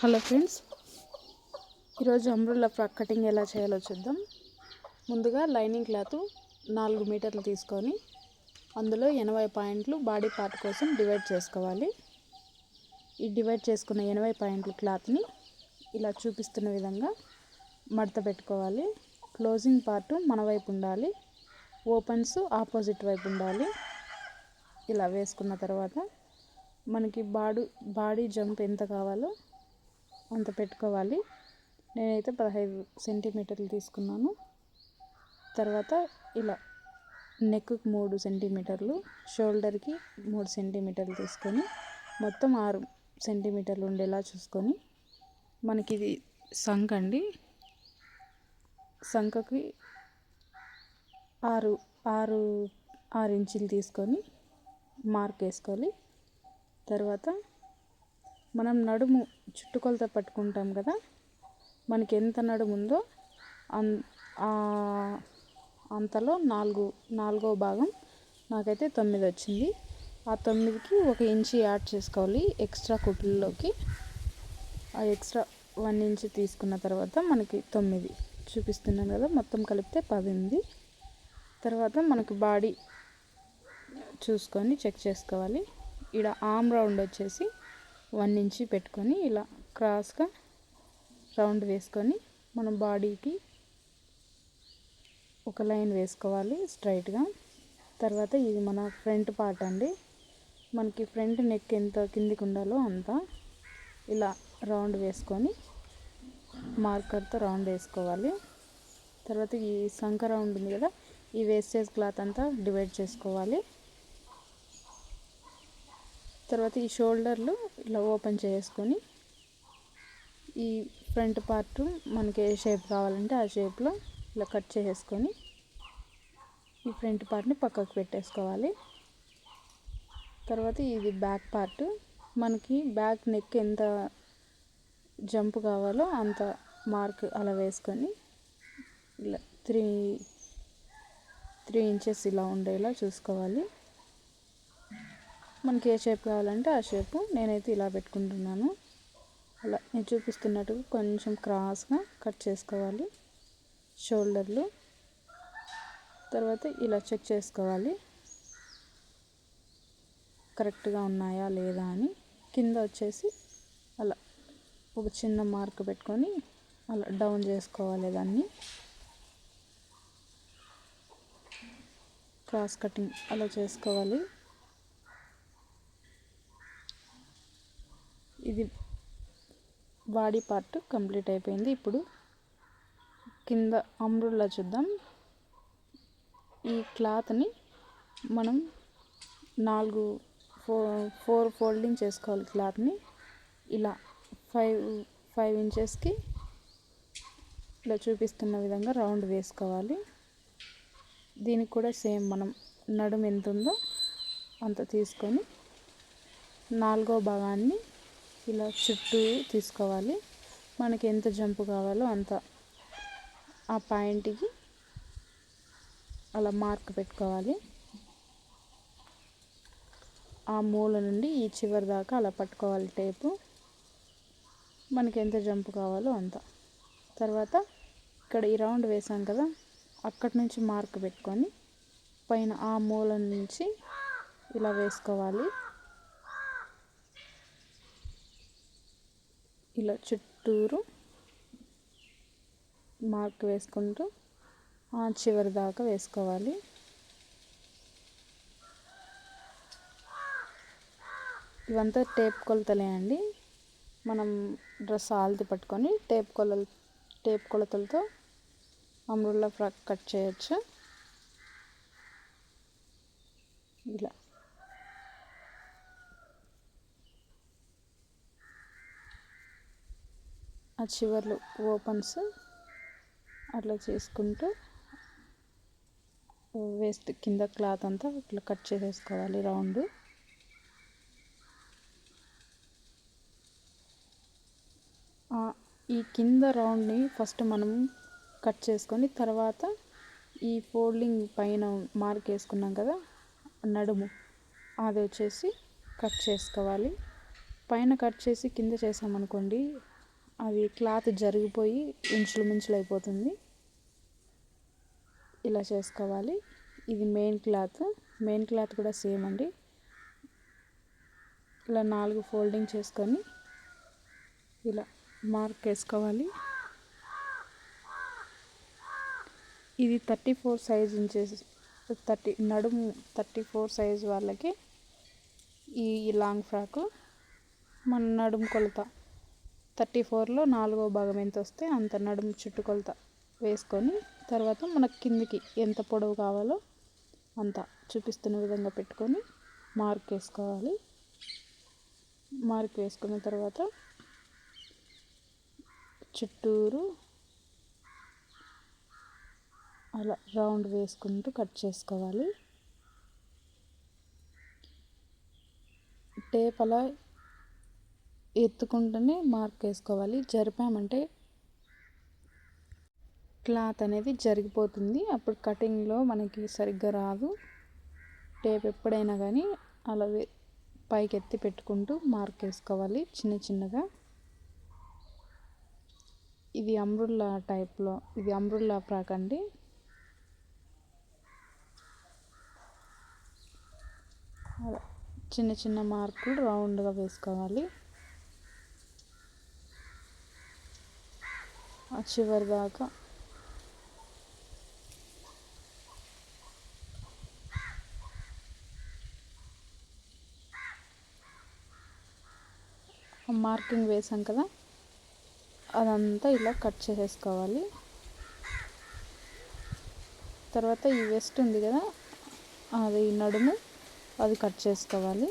Hello friends ఈరోజు అంబ్రుల్లా frock cutting ఎలా చేయాలో చూద్దాం. ముందుగా లైనింగ్ క్లాత్ నాలుగు మీటర్లు తీసుకొని అందులో ఎనభై పాయింట్లు బాడీ పార్ట్ కోసం డివైడ్ చేసుకోవాలి. ఈ డివైడ్ చేసుకున్న ఎనభై పాయింట్ల క్లాత్ని ఇలా చూపిస్తున్న విధంగా మడత పెట్టుకోవాలి. క్లోజింగ్ పార్ట్ మన వైపు ఉండాలి. ఓపెన్స్ ఆపోజిట్ వైపు ఉండాలి. ఇలా వేసుకున్న తర్వాత మనకి బాడు బాడీ జంప్ ఎంత కావాలో అంత పెట్టుకోవాలి. నేనైతే పదహైదు సెంటీమీటర్లు తీసుకున్నాను. తర్వాత ఇలా నెక్కు మూడు సెంటీమీటర్లు షోల్డర్కి మూడు సెంటీమీటర్లు తీసుకొని మొత్తం ఆరు సెంటీమీటర్లు ఉండేలా చూసుకొని మనకి ఇది సంఖ అండి. సంఖకి ఆరు ఆరు ఆరు ఇంచులు తీసుకొని మార్క్ వేసుకోవాలి. తర్వాత మనం నడుము చుట్టుకొలత పట్టుకుంటాం కదా మనకి ఎంత నడుము ఉందో అన్ అంతలో నాలుగు నాలుగో భాగం నాకైతే తొమ్మిది వచ్చింది. ఆ తొమ్మిదికి ఒక ఇంచి యాడ్ చేసుకోవాలి. ఎక్స్ట్రా కుట్లలోకి ఆ ఎక్స్ట్రా వన్ ఇంచ్ తీసుకున్న తర్వాత మనకి తొమ్మిది చూపిస్తున్నాను కదా మొత్తం కలిపితే పదింది. తర్వాత మనకి బాడీ చూసుకొని చెక్ చేసుకోవాలి. ఇక్కడ ఆమ్ రౌండ్ వచ్చేసి వన్ ఇంచి పెట్టుకొని ఇలా క్రాస్గా రౌండ్ వేసుకొని మన బాడీకి ఒక లైన్ వేసుకోవాలి స్ట్రైట్గా. తర్వాత ఇది మన ఫ్రంట్ పార్ట్ అండి. మనకి ఫ్రంట్ నెక్ ఎంత కిందికి ఉండాలో అంత ఇలా రౌండ్ వేసుకొని మార్కర్తో రౌండ్ వేసుకోవాలి. తర్వాత ఈ సంక రౌండ్ ఉంది కదా ఈ వేస్టేజ్ క్లాత్ అంతా డివైడ్ చేసుకోవాలి. తర్వాత ఈ షోల్డర్లు ఇలా ఓపెన్ చేసుకొని ఈ ఫ్రంట్ పార్ట్ మనకి ఏ షేప్ కావాలంటే ఆ షేప్లో ఇలా కట్ చేసుకొని ఈ ఫ్రంట్ పార్ట్ని పక్కకు పెట్టేసుకోవాలి. తర్వాత ఇది బ్యాక్ పార్ట్. మనకి బ్యాక్ నెక్ ఎంత జంప్ కావాలో అంత మార్క్ అలా వేసుకొని ఇలా త్రీ త్రీ ఇంచెస్ ఇలా ఉండేలా చూసుకోవాలి. మనకి ఏ షేప్ కావాలంటే ఆ షేపు నేనైతే ఇలా పెట్టుకుంటున్నాను. అలా నేను చూపిస్తున్నట్టుగా కొంచెం క్రాస్గా కట్ చేసుకోవాలి. షోల్డర్లు. తర్వాత ఇలా చెక్ చేసుకోవాలి. కరెక్ట్గా ఉన్నాయా లేదా అని. కింద వచ్చేసి అలా ఒక చిన్న మార్క్ పెట్టుకొని అలా డౌన్ చేసుకోవాలి దాన్ని. క్రాస్ కటింగ్ అలా చేసుకోవాలి. ఇది బాడీ పార్ట్ కంప్లీట్ అయిపోయింది. ఇప్పుడు కింద అమ్రుల్లా చూద్దాం. ఈ క్లాత్ని మనం నాలుగు ఫో ఫోర్ ఫోల్డింగ్ చేసుకోవాలి క్లాత్ని. ఇలా ఫైవ్ ఫైవ్ ఇంచెస్కి ఇలా చూపిస్తున్న విధంగా రౌండ్ వేసుకోవాలి. దీనికి కూడా సేమ్ మనం నడుము ఎంత ఉందో అంత తీసుకొని నాలుగో భాగాన్ని ఇలా చుట్టూ తీసుకోవాలి. మనకి ఎంత జంపు కావాలో అంత ఆ పాయింట్కి అలా మార్క్ పెట్టుకోవాలి. ఆ మూల నుండి ఈ చివరి దాకా అలా పట్టుకోవాలి టేపు. మనకి ఎంత జంపు కావాలో అంత. తర్వాత ఇక్కడ ఈ రౌండ్ వేసాం కదా అక్కడి నుంచి మార్క్ పెట్టుకొని పైన ఆ మూల నుంచి ఇలా వేసుకోవాలి. ఇలా చుట్టూరు మార్క్ వేసుకుంటూ ఆ చివరి దాకా వేసుకోవాలి. ఇవంతా టేప్ కొలతలే అండి. మనం డ్రెస్ ఆల్తి పట్టుకొని టేప్ కొల టేప్ కొలతలతో అమ్రుల్లా ఫ్రాక్ కట్ చేయొచ్చు ఇలా ఆ చివర్లు ఓపెన్స్ అట్లా చేసుకుంటూ వేస్ట్ కింద క్లాత్ అంతా ఇట్లా కట్ చేసేసుకోవాలి రౌండ్. ఈ కింద రౌండ్ని ఫస్ట్ మనం కట్ చేసుకొని తర్వాత ఈ ఫోల్డింగ్ పైన మార్క్ వేసుకున్నాం కదా నడుము అది వచ్చేసి కట్ చేసుకోవాలి. పైన కట్ చేసి కింద చేసామనుకోండి అది క్లాత్ జరిగిపోయి ఇంచులు మించులు అయిపోతుంది. ఇలా చేసుకోవాలి. ఇది మెయిన్ క్లాత్. మెయిన్ క్లాత్ కూడా సేమ్ అండి. ఇలా నాలుగు ఫోల్డింగ్ చేసుకొని ఇలా మార్క్ వేసుకోవాలి ఇది thirty four size inches thirty నడుము థర్టీ ఫోర్ సైజ్ వాళ్ళకి ఈ లాంగ్ ఫ్రాక్ మన నడుము కొలత. థర్టీ ఫోర్లో నాలుగో భాగం ఎంత వస్తే అంత నడుము చుట్టుకొలత వేసుకొని తర్వాత మనకు కిందికి ఎంత పొడవు కావాలో అంత చూపిస్తున్న విధంగా పెట్టుకొని మార్క్ వేసుకోవాలి. మార్క్ వేసుకున్న తర్వాత చుట్టూరు అలా రౌండ్ వేసుకుంటూ కట్ చేసుకోవాలి. టేప్ అలా ఎత్తుకుంటూనే మార్క్ వేసుకోవాలి. జరిపామంటే క్లాత్ అనేది జరిగిపోతుంది. అప్పుడు కటింగ్లో మనకి సరిగ్గా రాదు. టేప్ ఎప్పుడైనా కానీ అలా పైకి ఎత్తి పెట్టుకుంటూ మార్క్ వేసుకోవాలి చిన్న చిన్నగా. ఇది అమ్రుల్లా టైప్లో ఇది అమ్రుల్లా ఫ్రాక్ అండి. చిన్న చిన్న మార్కులు రౌండ్గా వేసుకోవాలి. చివరి దాకా మార్కింగ్ వేసాం కదా అదంతా ఇలా కట్ చేసేసుకోవాలి. తర్వాత ఈ వెస్ట్ ఉంది కదా అది నడుము అది కట్ చేసుకోవాలి.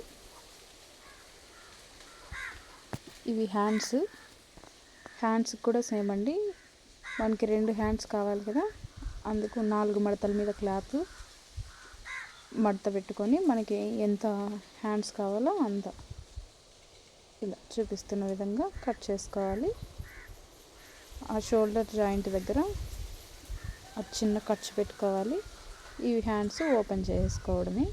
ఇవి హ్యాండ్స్ హ్యాండ్స్ కూడా సేమ్ అండి. మనకి రెండు హ్యాండ్స్ కావాలి కదా. అందుకు నాలుగు మడతల మీద క్లాత్ మడత పెట్టుకొని మనకి ఎంత హ్యాండ్స్ కావాలో అంత ఇలా చూపిస్తున్న విధంగా కట్ చేసుకోవాలి. ఆ షోల్డర్ జాయింట్ దగ్గర ఆ చిన్న ఖర్చు పెట్టుకోవాలి. ఈ హ్యాండ్స్ ఓపెన్ చేసుకోవడమే.